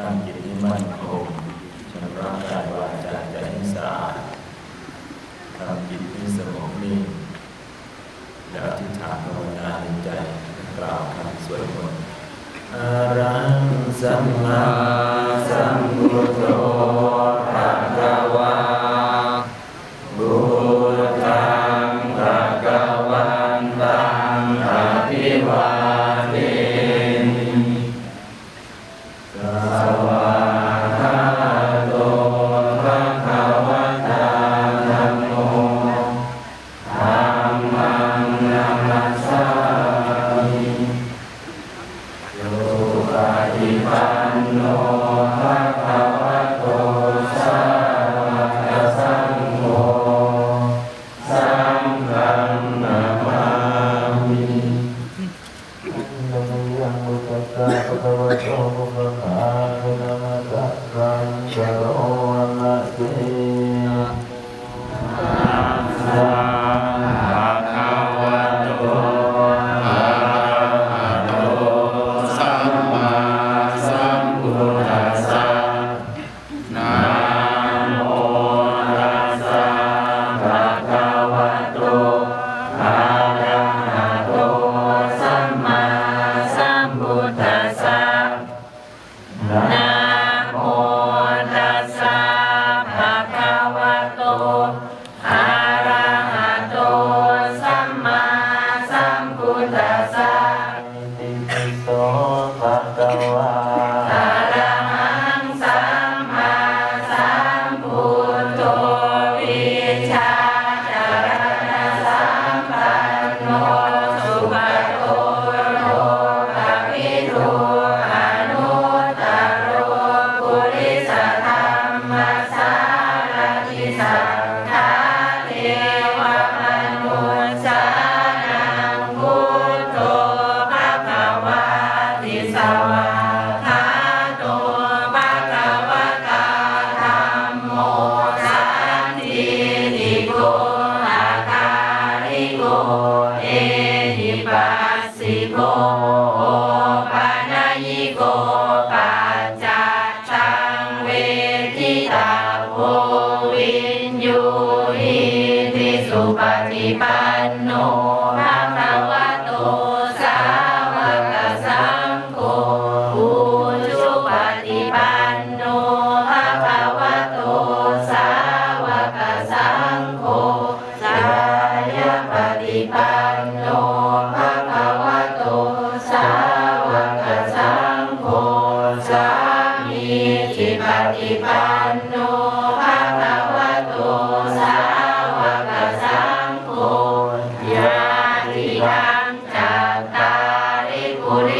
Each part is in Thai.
ตั้งจิตที่มั่นคงชำระกายวาจาใจให้สะอาดทำจิตที่สงบนิ่งแล้วอธิษฐานภาวนาในใจกล่าวคำสวดมนต์อรังสัมมาสัมพุทโธ Amen. Lord, 아. por ah.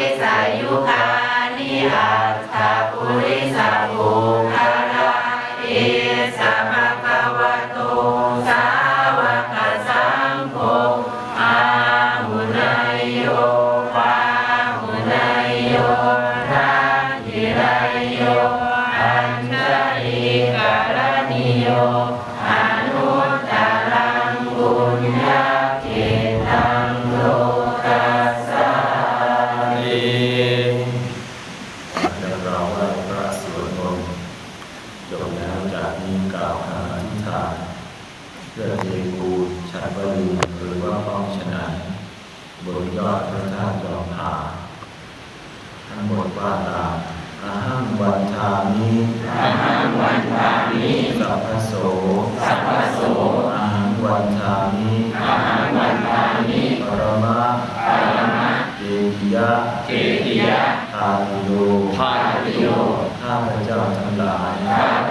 ตาเพื่อเตกูฉัดวลีหรือว่าป้องฉนันบนยอดพระธาตุจอมผาทั้งหมดว่าตามอาหังวันทามิอาหังวันทามิสัพพโสสัพพโสอาหังวันทามิอาหังวันทามิปรมะปรมะเจติยะเจติยะทาติโยทาติโยข้าพเจ้าทั้งหลายข้าพ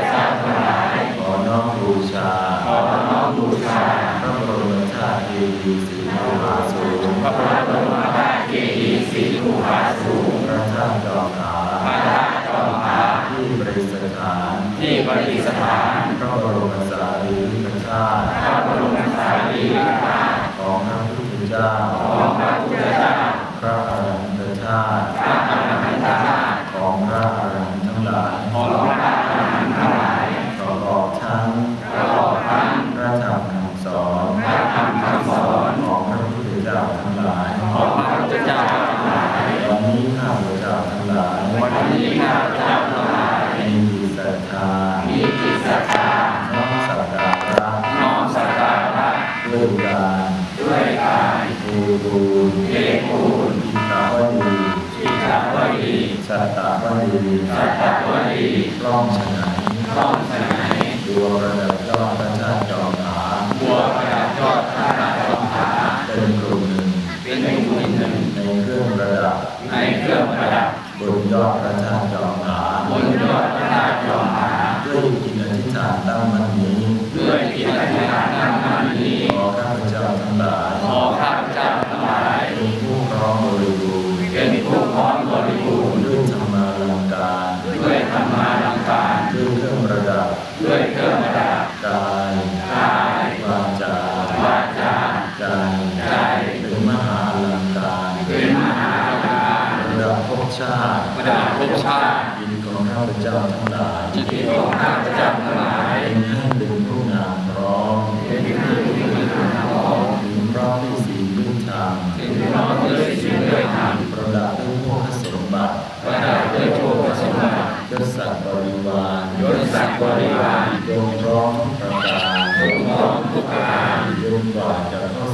บูชาขอพะน้อมบูชาพระบรมธาตุเจดีย์สีภูผาสูงพระบรมธาตุเจดีย์สีภูผาสูงพระธาตุจอมผาพระธาตุจอมผาที่ปริสถานที่ปริสถานพระบรม ด้วยการด้วยกายเทปูนเทปูนจิตตาวดีจิตตาวดีสัตตาวดีสัตตาวดีต้องฉนัยต้องฉนัยบัวกระดับยอดพระชาตจอมขาบัวกระดับยอดพระชาตจอมขาเป็นกลุ่มหนึ่งเป็นกลุ่มหนึ่งในเครื่องประดับในเครื่องประดับบนยอดพระชาตจอมขาบนยอด ชาติประดับภพชาติยินของข้าพเจ้าทั้งหลายจิตของข้าพเจ้าทั้งหลายเป็นให้เป็นผู้งามพร้อมเป็นท่านดึงผู้มีคุณธรรมถึงพร้อมด้วยสีลด้วยธรรมถึงพร้อมด้วยศีลด้วยธรรมประดับด้วยโภคสมบัติประดับด้วยโชคสมบัติยศศักดิ์บริวารยศศักดิ์บริวารจงพร้อมทุกประการจงพร้อมทุกประการจนกว่าจะเข้า